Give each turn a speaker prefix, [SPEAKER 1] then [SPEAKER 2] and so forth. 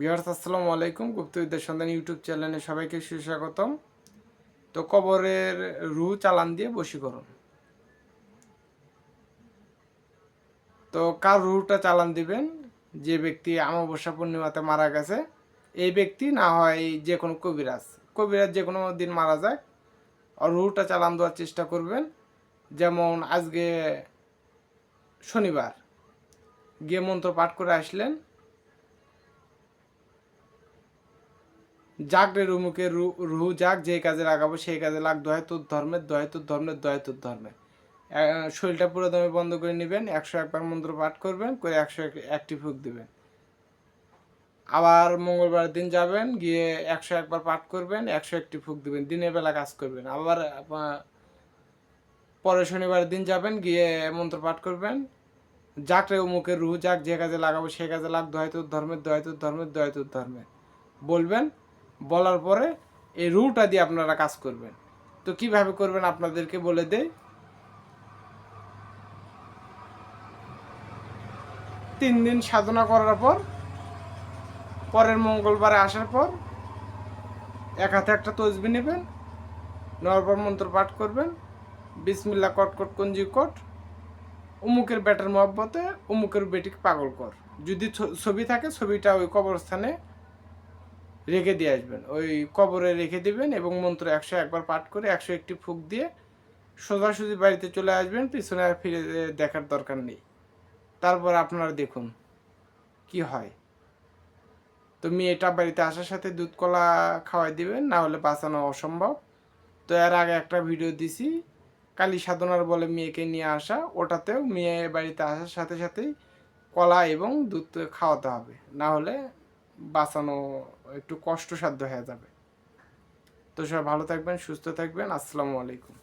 [SPEAKER 1] বিহার্স আসসালামু আলাইকুম। গুপ্তবিদ্যার সন্ধান ইউটিউব চ্যানেলে সবাইকে সুস্বাগতম। তো কবরের রু চালান দিয়ে বশীকরণ। তো কার রুটা চালান দিবেন? যে ব্যক্তি অমাবস্যা পূর্ণিমাতে মারা গেছে, এই ব্যক্তি না হয় যে কোনো কবিরাজ। কবিরাজ যে কোনো দিন মারা যায় আর রুটা চালান দেওয়ার চেষ্টা করবেন। যেমন আজকে শনিবার গিয়ে মন্ত্র পাঠ করে আসলেন যাক রে রুমুকে, রু- রুহু যাক, যে কাজে লাগাবো সেই কাজে লাগ দোহাই তোর ধর্মের দোহাই তোর ধর্মের দোহাই তোর শরীরটা পুরো দমে বন্ধ করে নেবেন, একশো একবার মন্ত্র পাঠ করবেন, করে একশো এক- একটি ফুক দেবেন। আবার মঙ্গলবার দিন যাবেন, গিয়ে একশো একবার পাঠ করবেন, একশো একটি ফুক দিবেন, দিনের বেলা কাজ করবেন। আবার পরের শনিবার দিন যাবেন, গিয়ে মন্ত্র পাঠ করবেন। যাক রে মুখের রুহু যাক, যে কাজে লাগাবো সে কাজে লাগ দোহাই তোর ধর্মের দোহাই তোর ধর্মের দোহাই তোর বলবেন বলার পরে এই রুটা দিয়ে আপনারা কাজ করবেন। তো কীভাবে করবেন আপনাদেরকে বলে দেয় তিন দিন সাধনা করার পর, পরের মঙ্গলবারে আসার পর, এক হাতে একটা তসবি নেবেন নেওয়ার পর মন্ত্র পাঠ করবেন বিসমিল্লা কটকট কঞ্জি কট অমুকের ব্যাটার মহব্বতে অমুকের বেটিক পাগল কর। যদি ছবি থাকে, ছবিটা ওই কবরস্থানে রেখে দিয়ে আসবেন। ওই কবরে রেখে দিবেন এবং মন্ত্র একশো একবার পাঠ করে একশো একটি ফুক দিয়ে সোজাসুজি বাড়িতে চলে আসবেন, পিছনে আর ফিরে দেখার দরকার নেই। তারপর আপনারা দেখুন কি হয়। তো মেয়েটা বাড়িতে আসার সাথে দুধ কলা খাওয়াই দিবেন, না হলে বাঁচানো অসম্ভব। তো এর আগে একটা ভিডিও দিছি, কালী সাধনার বলে মেয়েকে নিয়ে আসা, ওটাতেও মেয়ে বাড়িতে আসার সাথে সাথেই কলা এবং দুধ খাওয়াতে হবে, না হলে বাঁচানো একটু কষ্টসাধ্য হয়ে যাবে। তো সবাই ভালো থাকবেন সুস্থ থাকবেন। আসসালামু আলাইকুম।